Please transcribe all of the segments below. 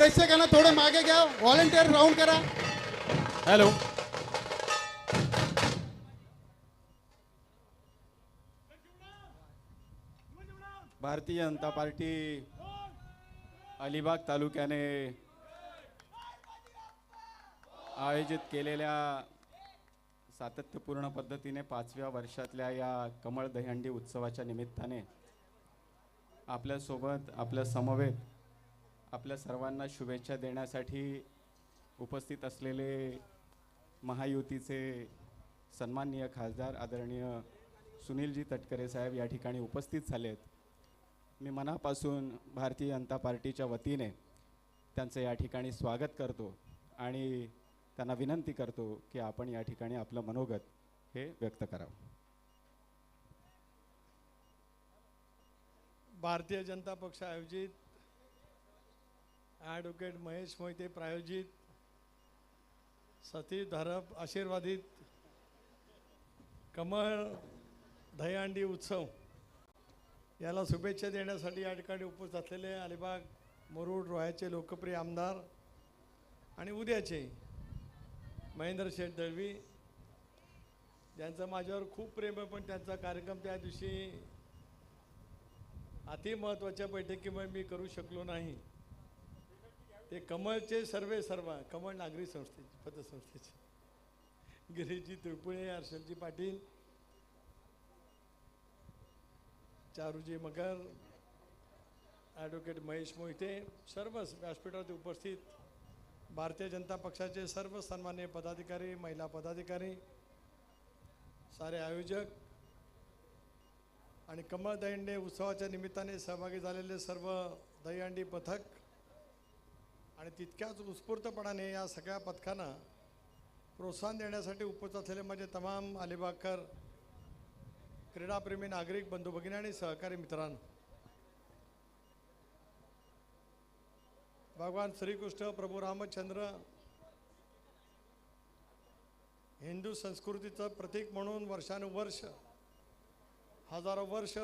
प्रेक्षकांना थोडे मागे घ्या व्हॉलेंटियर राऊंड करा। हॅलो भारतीय जनता पार्टी अलिबाग तालुक्याने आयोजित केलेल्या सातत्यपूर्ण पद्धतीने पाचव्या वर्षातल्या या कमळ दहीहंडी उत्सवाच्या निमित्ताने आपल्यासोबत आपल्या समवेत आपल्या सर्वांना शुभेच्छा देण्यासाठी उपस्थित असलेले महायुतीचे सन्माननीय खासदार आदरणीय सुनीलजी तटकरे साहेब या ठिकाणी उपस्थित झालेत. मी मनापासून भारतीय जनता पार्टीच्या वतीने त्यांचं या ठिकाणी स्वागत करतो आणि त्यांना विनंती करतो की आपण या ठिकाणी आपलं मनोगत हे व्यक्त करावं. भारतीय जनता पक्ष आयोजित ॲडव्होकेट महेश मोहिते प्रायोजित सतीश धारप आशीर्वादित कमळ दहीहंडी उत्सव. याला शुभेच्छा देण्यासाठी या ठिकाणी उपस्थित असलेले अलिबाग मुरुड रोह्याचे लोकप्रिय आमदार आणि उद्याचे महेंद्र शेठ दळवी. ज्यांचं माझ्यावर खूप प्रेम आहे पण त्यांचा कार्यक्रम त्या दिवशी अति महत्त्वाच्या बैठकीमुळे मी करू शकलो नाही. ते कमळचे सर्वे सर्व कमळ नागरी संस्थेचे पतसंस्थेचे. गिरीजी त्रिपुळे हर्षलजी पाटील चारूजी मगर ॲडव्होकेट महेश मोहिते सर्व व्यासपीठावरती उपस्थित भारतीय जनता पक्षाचे सर्व सन्मान्य पदाधिकारी महिला पदाधिकारी सारे आयोजक आणि कमळ दहीहंडी उत्सवाच्या निमित्ताने सहभागी झालेले सर्व दहीहंडी पथक आणि तितक्याच उत्स्फूर्तपणाने या सगळ्या पथकांना प्रोत्साहन देण्यासाठी उपस्थित असलेले माझे तमाम अलिबागकर क्रीडाप्रेमी नागरिक बंधू भगिनी आणि सहकारी मित्रांनो. भगवान श्रीकृष्ण प्रभू रामचंद्र हिंदू संस्कृतीचं प्रतीक म्हणून वर्षानुवर्ष हजारो वर्ष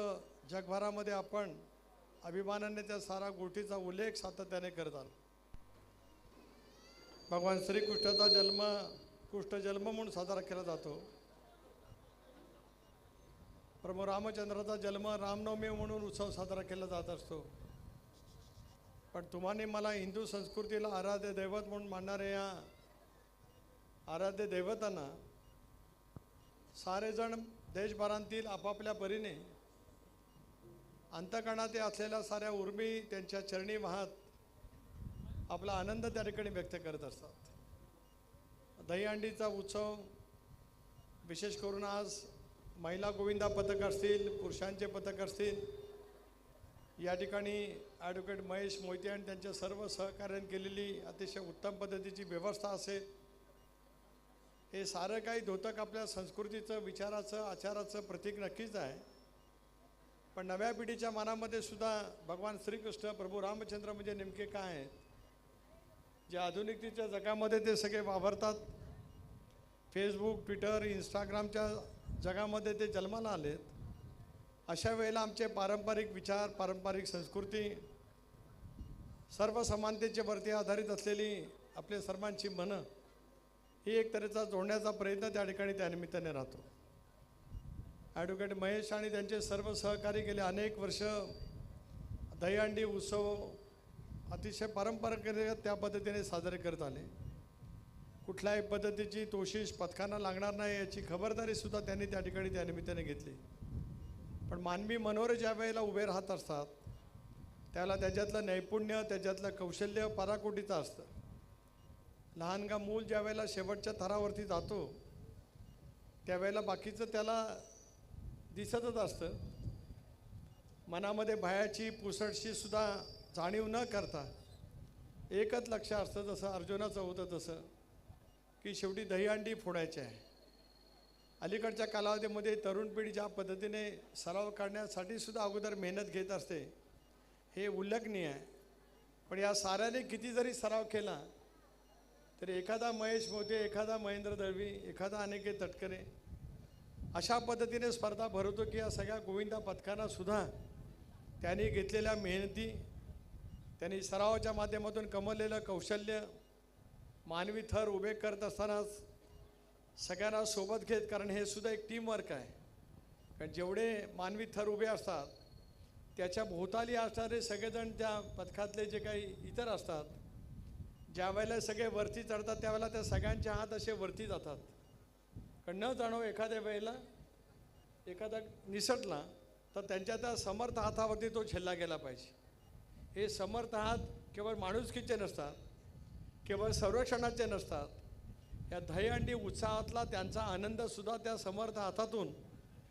जगभरामध्ये आपण अभिमानाने त्या सारा गोष्टीचा उल्लेख सातत्याने करत आलो. भगवान श्रीकृष्णाचा जन्म कृष्ण जन्म म्हणून साजरा केला जातो. प्रभू रामचंद्राचा जन्म रामनवमी म्हणून उत्सव साजरा केला जात असतो. पण तुम्हाने मला हिंदू संस्कृतीला आराध्य दैवत म्हणून मानणाऱ्या या आराध्य दैवतांना सारेजण देशभरांतील आपापल्या परीने अंतकणात असलेल्या साऱ्या उर्मी त्यांच्या चरणी वाहत आपला आनंद त्या ठिकाणी व्यक्त करत असतात. दहीहंडीचा उत्सव विशेष करून आज महिला गोविंदा पथक असतील पुरुषांचे पथक असतील या ठिकाणी ॲडव्होकेट महेश मोहिते आणि त्यांच्या सर्व सहकार्याने केलेली अतिशय उत्तम पद्धतीची व्यवस्था असेल. हे सारं काही धोतक आपल्या संस्कृतीचं विचाराचं आचाराचं प्रतीक नक्कीच आहे. पण नव्या पिढीच्या मनामध्ये सुद्धा भगवान श्रीकृष्ण प्रभू रामचंद्र म्हणजे नेमके काय आहेत? जे आधुनिकतेच्या जगामध्ये ते सगळे वावरतात. फेसबुक ट्विटर इंस्टाग्रामच्या जगामध्ये ते जन्माला आलेत. अशा वेळेला आमचे पारंपरिक विचार पारंपरिक संस्कृती सर्व समानतेचे वरती आधारित असलेली आपल्या सर्वांची मनं ही एक तऱ्हेचा जोडण्याचा प्रयत्न त्या ठिकाणी त्या निमित्ताने राहतो. ॲडव्होकेट महेश आणि त्यांचे सर्व सहकारी गेले अनेक वर्ष दहीहंडी उत्सव अतिशय पारंपरिक त्या पद्धतीने साजरे करत आले. कुठल्याही पद्धतीची तोशिष पथकांना लागणार नाही याची खबरदारीसुद्धा त्यांनी त्या ठिकाणी त्या निमित्ताने घेतली. पण मानवी मनोर ज्या वेळेला उभे राहत असतात त्याला त्याच्यातलं नैपुण्य त्याच्यातलं कौशल्य पराकोटीचं असतं. लहानगा मूल ज्या वेळेला शेवटच्या थरावरती जातो त्यावेळेला बाकीचं त्याला दिसतच असतं. मनामध्ये भयाची पुसटशी सुद्धा जाणीव न करता एकच लक्ष असतं जसं अर्जुनाचं होतं तसं की शेवटी दहीहंडी फोडायची आहे. अलीकडच्या कालावधीमध्ये तरुण पिढी ज्या पद्धतीने सराव काढण्यासाठी सुद्धा अगोदर मेहनत घेत असते हे उल्लेखनीय आहे. पण या साऱ्याने किती जरी सराव केला तरी एखादा महेश मोते एखादा महेंद्र दळवी एखादा अनेके तटकरे अशा पद्धतीने स्पर्धा भरवतो की या सगळ्या गोविंदा पथकांनासुद्धा त्यांनी घेतलेल्या मेहनती त्यांनी सरावाच्या माध्यमातून कमवलेलं कौशल्य मानवी थर उभे करत असतानाच सगळ्यांना सोबत घेत कारण हे सुद्धा एक टीमवर्क आहे. कारण जेवढे मानवी थर उभे असतात त्याच्या भोवताली असणारे सगळेजण त्या पथकातले जे काही इतर असतात ज्यावेळेला सगळे वरती चढतात त्यावेळेला त्या सगळ्यांचे हात असे वरती जातात. कारण न जाणो एखाद्या वेळेला एखादा निसटला तर त्यांच्या त्या समर्थ हातावरती तो झेलला गेला पाहिजे. हे समर्थ आहात केवळ माणुसकीचे नसतात केवळ संरक्षणाचे नसतात. या दहीहंडी उत्साहातला त्यांचा आनंदसुद्धा त्या समर्थ हातातून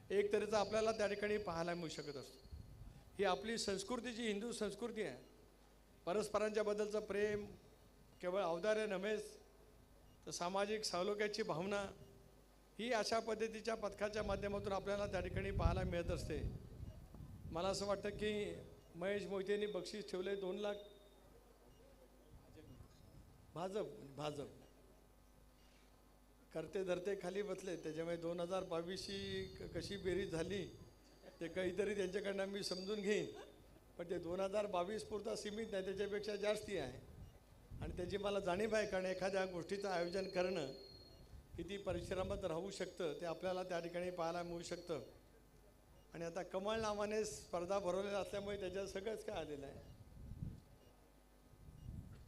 एक तऱ्हेचा आपल्याला त्या ठिकाणी पाहायला मिळू शकत असतो. ही आपली संस्कृतीची हिंदू संस्कृती आहे परस्परांच्या बद्दलचं प्रेम केवळ औदार्य नव्हेच तर सामाजिक सालोक्याची भावना ही अशा पद्धतीच्या पथकाच्या माध्यमातून आपल्याला त्या ठिकाणी पाहायला मिळत असते. मला असं वाटतं की महेश मोहितेंनी बक्षीस ठेवले दोन लाख. भाजप म्हणजे भाजप. करते धरते खाली बसले त्याच्यामुळे दोन हजार बावीसची क- कशी बेरीज झाली ते काहीतरी त्यांच्याकडनं मी समजून घेईन. पण ते दोन हजार बावीस पुरता सीमित नाही त्याच्यापेक्षा जास्ती आहे. आणि त्याची मला जाणीव आहे कारण एखाद्या गोष्टीचं आयोजन करणं किती परिश्रमात राहू शकतं ते आपल्याला त्या ठिकाणी पाहायला मिळू शकतं. आणि आता कमळ नावाने स्पर्धा भरवलेल्या असल्यामुळे त्याच्यात सगळंच काय आलेलं आहे.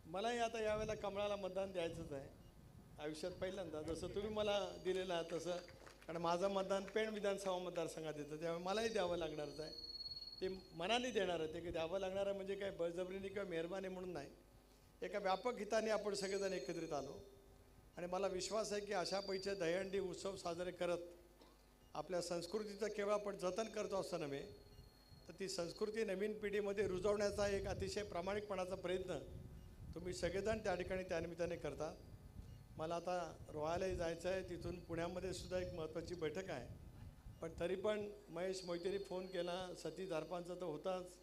मलाही आता यावेळेला कमळाला मतदान द्यायचंच आहे. आयुष्यात पहिल्यांदा जसं तुम्ही मला दिलेलं आहे तसं. कारण माझं मतदान पेण विधानसभा मतदारसंघात येतं त्यामुळे मलाही द्यावं लागणारच आहे. ते मनाने देणार आहे ते की द्यावं लागणार आहे म्हणजे काय बळजबरीने किंवा मेहरबानी म्हणून नाही. एका व्यापक हिताने आपण सगळेजण एकत्रित आलो. आणि मला विश्वास आहे की अशा पैसे दहीहंडी उत्सव साजरे करत आपल्या संस्कृतीचं केवळ आपण जतन करतो असं नव्हे तर ती संस्कृती नवीन पिढीमध्ये रुजवण्याचा एक अतिशय प्रामाणिकपणाचा प्रयत्न तुम्ही सगळेजण त्या ठिकाणी त्यानिमित्ताने करता. मला आता रोहायलाही जायचं आहे तिथून पुण्यामध्ये सुद्धा एक महत्त्वाची बैठक आहे. पण तरी पण महेश मोहितेने फोन केला सती धारपांचा तर होताच.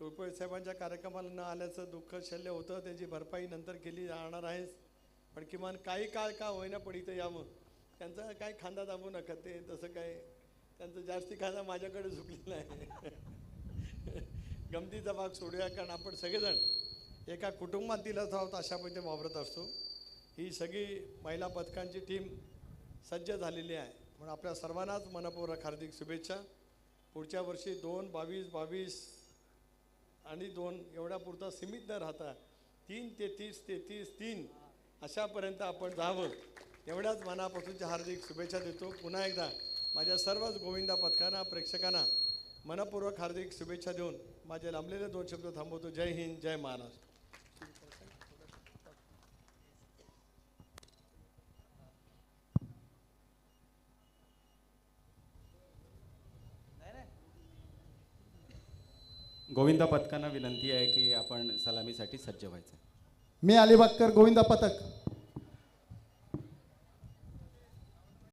तुळपळे साहेबांच्या कार्यक्रमाला न आल्याचं दुःख शल्य होतं त्याची भरपाई नंतर केली जाणार आहेच. पण किमान काही काळ का होईना पण इथं यावं. त्यांचा काय खांदा दाबू नका ते तसं काय त्यांचं जास्ती खांदा माझ्याकडे झुकलेला आहे. गमतीचा भाग सोडूया कारण आपण सगळेजण एका कुटुंबातील आहोत अशा पद्धतीने वावरत असतो. ही सगळी महिला पथकांची टीम सज्ज झालेली आहे. म्हणून आपल्या सर्वांनाच मनपूर्वक हार्दिक शुभेच्छा. पुढच्या वर्षी दोन बावीस बावीस आणि दोन एवढ्या पुरता सीमित न राहता तीन तेहतीस तेहतीस तीन अशापर्यंत आपण जावं. एवढ्याच मनापासूनच्या हार्दिक शुभेच्छा देतो. पुन्हा एकदा माझ्या सर्वच गोविंदा पथकांना प्रेक्षकांना मनपूर्वक हार्दिक शुभेच्छा देऊन माझे लांबलेले दोन शब्द थांबवतो. जय हिंद जय महाराष्ट्र. गोविंदा पथकांना विनंती आहे की आपण सलामीसाठी सज्ज व्हायचं. मी अलिबागकर गोविंदा पथक.